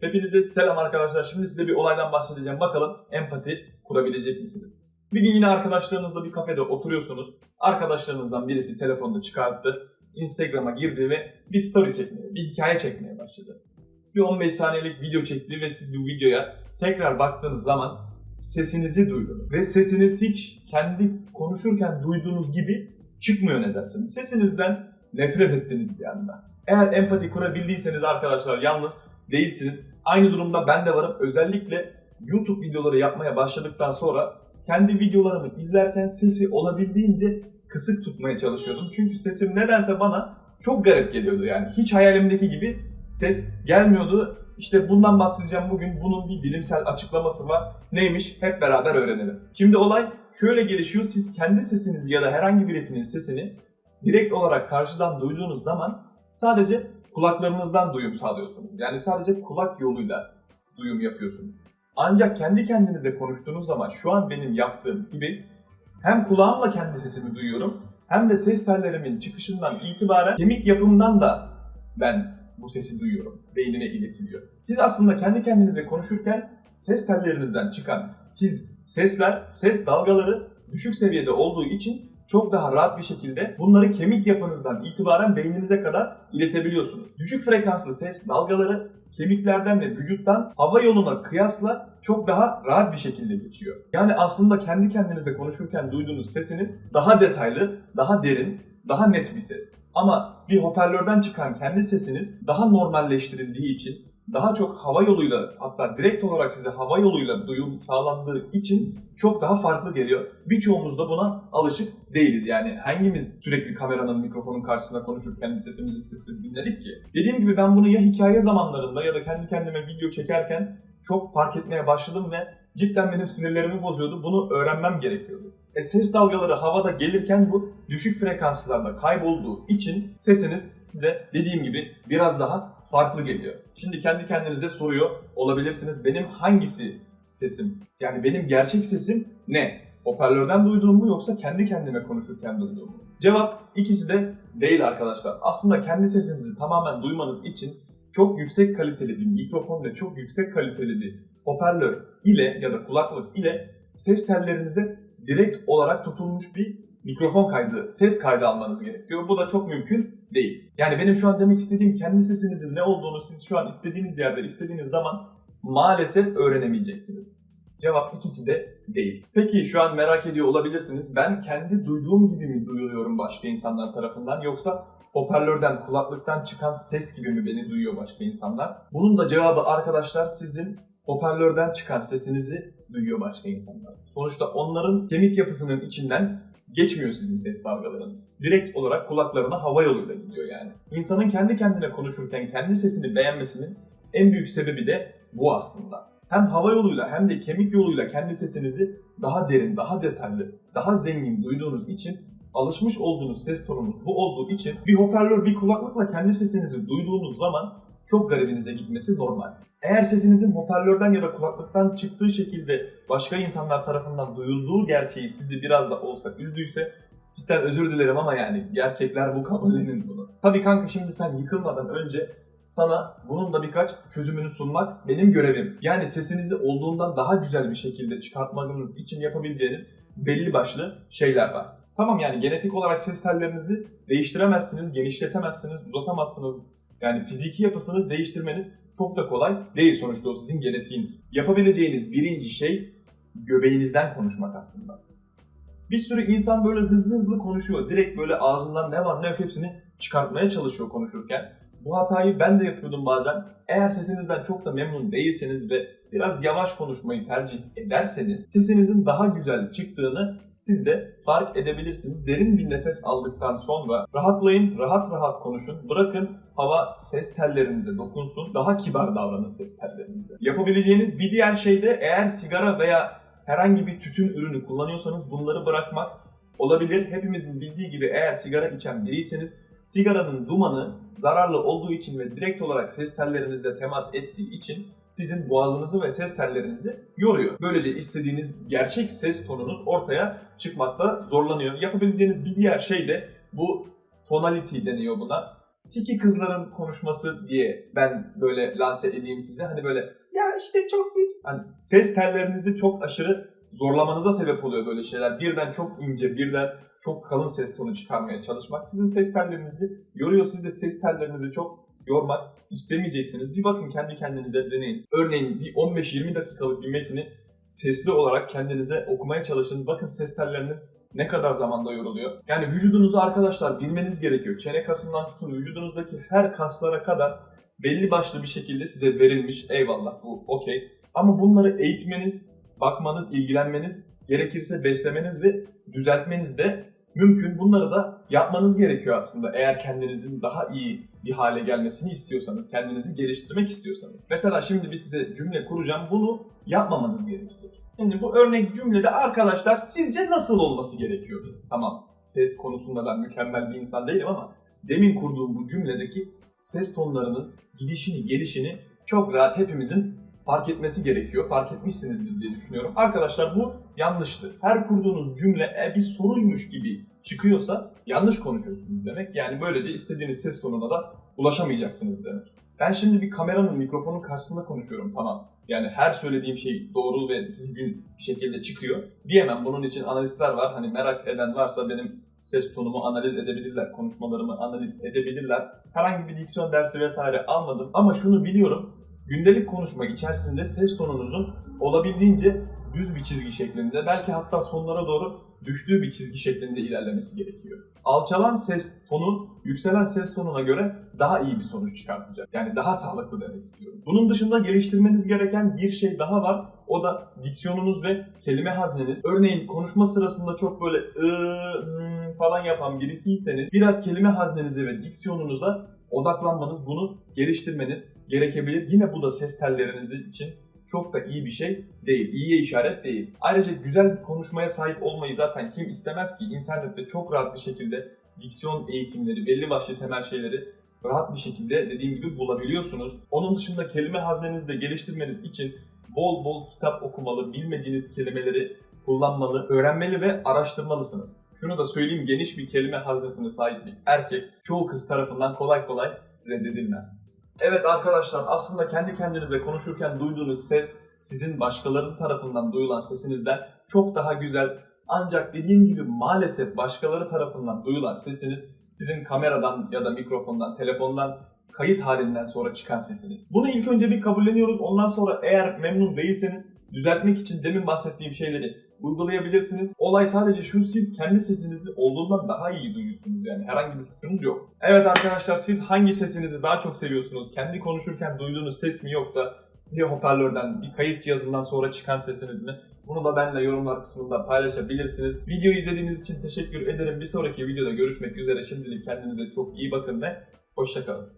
Hepinize selam arkadaşlar. Şimdi size bir olaydan bahsedeceğim. Bakalım empati kurabilecek misiniz? Bir gün yine arkadaşlarınızla bir kafede oturuyorsunuz. Arkadaşlarınızdan birisi telefonunu çıkarttı. Instagram'a girdi ve bir story çekmeye, bir hikaye çekmeye başladı. Bir 15 saniyelik video çekti ve siz bu videoya tekrar baktığınız zaman sesinizi duydunuz. Ve sesiniz hiç kendi konuşurken duyduğunuz gibi çıkmıyor nedense. Sesinizden nefret ettiniz bir anda. Eğer empati kurabildiyseniz arkadaşlar yalnız değilsiniz. Aynı durumda ben de varım. Özellikle YouTube videoları yapmaya başladıktan sonra kendi videolarımı izlerken sesi olabildiğince kısık tutmaya çalışıyordum. Çünkü sesim nedense bana çok garip geliyordu yani. Hiç hayalimdeki gibi ses gelmiyordu. İşte bundan bahsedeceğim bugün. Bunun bir bilimsel açıklaması var. Neymiş? Hep beraber öğrenelim. Şimdi olay şöyle gelişiyor. Siz kendi sesinizi ya da herhangi birisinin sesini direkt olarak karşıdan duyduğunuz zaman sadece kulaklarınızdan duyum sağlıyorsunuz. Yani sadece kulak yoluyla duyum yapıyorsunuz. Ancak kendi kendinize konuştuğunuz zaman şu an benim yaptığım gibi hem kulağımla kendi sesimi duyuyorum hem de ses tellerimin çıkışından itibaren kemik yapımdan da ben bu sesi duyuyorum. Beynime iletiliyor. Siz aslında kendi kendinize konuşurken ses tellerinizden çıkan tiz sesler, ses dalgaları düşük seviyede olduğu için çok daha rahat bir şekilde bunları kemik yapınızdan itibaren beyninize kadar iletebiliyorsunuz. Düşük frekanslı ses dalgaları kemiklerden ve vücuttan hava yoluna kıyasla çok daha rahat bir şekilde geçiyor. Yani aslında kendi kendinize konuşurken duyduğunuz sesiniz daha detaylı, daha derin, daha net bir ses. Ama bir hoparlörden çıkan kendi sesiniz daha normalleştirildiği için daha çok hava yoluyla hatta direkt olarak size hava yoluyla duyum sağlandığı için çok daha farklı geliyor. Birçoğumuz da buna alışık değiliz. Yani hangimiz sürekli kameranın, mikrofonun karşısına konuşup kendi sesimizi sık sık dinledik ki? Dediğim gibi ben bunu ya hikaye zamanlarında ya da kendi kendime video çekerken çok fark etmeye başladım ve cidden benim sinirlerimi bozuyordu. Bunu öğrenmem gerekiyordu. E ses dalgaları havada gelirken bu düşük frekanslarda kaybolduğu için sesiniz size dediğim gibi biraz daha farklı geliyor. Şimdi kendi kendinize soruyor olabilirsiniz. Benim hangisi sesim? Yani benim gerçek sesim ne? Hoparlörden duyduğum mu yoksa kendi kendime konuşurken duyduğum mu? Cevap ikisi de değil arkadaşlar. Aslında kendi sesinizi tamamen duymanız için çok yüksek kaliteli bir mikrofon ve çok yüksek kaliteli bir hoparlör ile ya da kulaklık ile ses tellerinize direkt olarak tutulmuş bir mikrofon kaydı, ses kaydı almanız gerekiyor. Bu da çok mümkün değil. Yani benim şu an demek istediğim kendi sesinizin ne olduğunu siz şu an istediğiniz yerde, istediğiniz zaman maalesef öğrenemeyeceksiniz. Cevap ikisi de değil. Peki şu an merak ediyor olabilirsiniz. Ben kendi duyduğum gibi mi duyuluyorum başka insanlar tarafından yoksa hoparlörden, kulaklıktan çıkan ses gibi mi beni duyuyor başka insanlar? Bunun da cevabı arkadaşlar sizin hoparlörden çıkan sesinizi duyuyor başka insanlar. Sonuçta onların kemik yapısının içinden geçmiyor sizin ses dalgalarınız. Direkt olarak kulaklarına hava yoluyla gidiyor yani. İnsanın kendi kendine konuşurken kendi sesini beğenmesinin en büyük sebebi de bu aslında. Hem hava yoluyla hem de kemik yoluyla kendi sesinizi daha derin, daha detaylı, daha zengin duyduğunuz için alışmış olduğunuz ses tonunuz bu olduğu için bir hoparlör, bir kulaklıkla kendi sesinizi duyduğunuz zaman çok garibinize gitmesi normal. Eğer sesinizin hoparlörden ya da kulaklıktan çıktığı şekilde başka insanlar tarafından duyulduğu gerçeği sizi biraz da olsa üzdüyse cidden özür dilerim ama yani gerçekler bu kabullenin bunu. Tabii kanka şimdi sen yıkılmadan önce sana bunun da birkaç çözümünü sunmak benim görevim. Yani sesinizi olduğundan daha güzel bir şekilde çıkartmanız için yapabileceğiniz belli başlı şeyler var. Tamam yani genetik olarak ses tellerinizi değiştiremezsiniz, genişletemezsiniz, uzatamazsınız. Yani fiziki yapısını değiştirmeniz çok da kolay değil sonuçta o sizin genetiğiniz. Yapabileceğiniz birinci şey göbeğinizden konuşmak aslında. Bir sürü insan böyle hızlı hızlı konuşuyor. Direkt böyle ağzından ne var ne yok hepsini çıkartmaya çalışıyor konuşurken. Bu hatayı ben de yapıyordum bazen. Eğer sesinizden çok da memnun değilseniz ve biraz yavaş konuşmayı tercih ederseniz sesinizin daha güzel çıktığını siz de fark edebilirsiniz. Derin bir nefes aldıktan sonra rahatlayın, rahat rahat konuşun. Bırakın hava ses tellerinize dokunsun. Daha kibar davranın ses tellerinize. Yapabileceğiniz bir diğer şey de eğer sigara veya herhangi bir tütün ürünü kullanıyorsanız bunları bırakmak olabilir. Hepimizin bildiği gibi eğer sigara içen biriyseniz sigaranın dumanı zararlı olduğu için ve direkt olarak ses tellerinize temas ettiği için sizin boğazınızı ve ses tellerinizi yoruyor. Böylece istediğiniz gerçek ses tonunuz ortaya çıkmakta zorlanıyor. Yapabileceğiniz bir diğer şey de bu tonality deniyor buna. tiki kızların konuşması diye ben böyle lanse edeyim size. Hani böyle ya işte çok geç. Hani ses tellerinizi çok aşırı zorlamanıza sebep oluyor böyle şeyler. Birden çok ince, birden çok kalın ses tonu çıkarmaya çalışmak. Sizin ses tellerinizi yoruyor. Siz de ses tellerinizi çok yormak istemeyeceksiniz. Bir bakın kendi kendinize deneyin. Örneğin bir 15-20 dakikalık bir metni sesli olarak kendinize okumaya çalışın. Bakın ses telleriniz ne kadar zamanda yoruluyor. Yani vücudunuzu arkadaşlar bilmeniz gerekiyor. Çene kasından tutun vücudunuzdaki her kaslara kadar belli başlı bir şekilde size verilmiş. Eyvallah bu okey. Ama bunları eğitmeniz, bakmanız, ilgilenmeniz, gerekirse beslemeniz ve düzeltmeniz de mümkün. Bunları da yapmanız gerekiyor aslında eğer kendinizin daha iyi bir hale gelmesini istiyorsanız, kendinizi geliştirmek istiyorsanız. Mesela şimdi bir size cümle kuracağım. Bunu yapmamanız gerekecek. Şimdi bu örnek cümlede arkadaşlar sizce nasıl olması gerekiyordu? Tamam ses konusunda ben mükemmel bir insan değilim ama demin kurduğum bu cümledeki ses tonlarının gidişini, gelişini çok rahat hepimizin fark etmesi gerekiyor. Fark etmişsinizdir diye düşünüyorum. Arkadaşlar bu yanlıştı. Her kurduğunuz cümle e, bir soruymuş gibi çıkıyorsa yanlış konuşuyorsunuz demek. Yani böylece istediğiniz ses tonuna da ulaşamayacaksınız demek. Ben şimdi bir kameranın, mikrofonun karşısında konuşuyorum tamam. Yani her söylediğim şey doğru ve düzgün bir şekilde çıkıyor. Diyemem. Bunun için analistler var. Hani merak eden varsa benim ses tonumu analiz edebilirler, konuşmalarımı analiz edebilirler. Herhangi bir diksiyon dersi vesaire almadım ama şunu biliyorum. Gündelik konuşma içerisinde ses tonunuzun olabildiğince düz bir çizgi şeklinde, belki hatta sonlara doğru düştüğü bir çizgi şeklinde ilerlemesi gerekiyor. Alçalan ses tonu, yükselen ses tonuna göre daha iyi bir sonuç çıkartacak. Yani daha sağlıklı demek istiyorum. Bunun dışında geliştirmeniz gereken bir şey daha var. O da diksiyonunuz ve kelime hazneniz. Örneğin konuşma sırasında çok böyle ıı, falan yapan birisiyseniz biraz kelime haznenize ve diksiyonunuza odaklanmanız, bunu geliştirmeniz gerekebilir. Yine bu da ses telleriniz için çok da iyi bir şey değil. İyiye işaret değil. Ayrıca güzel bir konuşmaya sahip olmayı zaten kim istemez ki internette çok rahat bir şekilde diksiyon eğitimleri, belli başlı temel şeyleri rahat bir şekilde dediğim gibi bulabiliyorsunuz. Onun dışında kelime haznenizi de geliştirmeniz için bol bol kitap okumalı, bilmediğiniz kelimeleri kullanmalı, öğrenmeli ve araştırmalısınız. Şunu da söyleyeyim geniş bir kelime haznesine sahip bir erkek çoğu kız tarafından kolay kolay reddedilmez. Evet arkadaşlar aslında kendi kendinize konuşurken duyduğunuz ses sizin başkalarının tarafından duyulan sesinizden çok daha güzel. Ancak dediğim gibi maalesef başkaları tarafından duyulan sesiniz sizin kameradan ya da mikrofondan, telefondan kayıt halinden sonra çıkan sesiniz. Bunu ilk önce bir kabulleniyoruz. Ondan sonra eğer memnun değilseniz düzeltmek için demin bahsettiğim şeyleri uygulayabilirsiniz. Olay sadece şu siz kendi sesinizi olduğundan daha iyi duyuyorsunuz yani herhangi bir suçunuz yok. Evet arkadaşlar siz hangi sesinizi daha çok seviyorsunuz? Kendi konuşurken duyduğunuz ses mi yoksa bir hoparlörden, bir kayıt cihazından sonra çıkan sesiniz mi? Bunu da benimle yorumlar kısmında paylaşabilirsiniz. Videoyu izlediğiniz için teşekkür ederim. Bir sonraki videoda görüşmek üzere. Şimdilik kendinize çok iyi bakın ve hoşçakalın.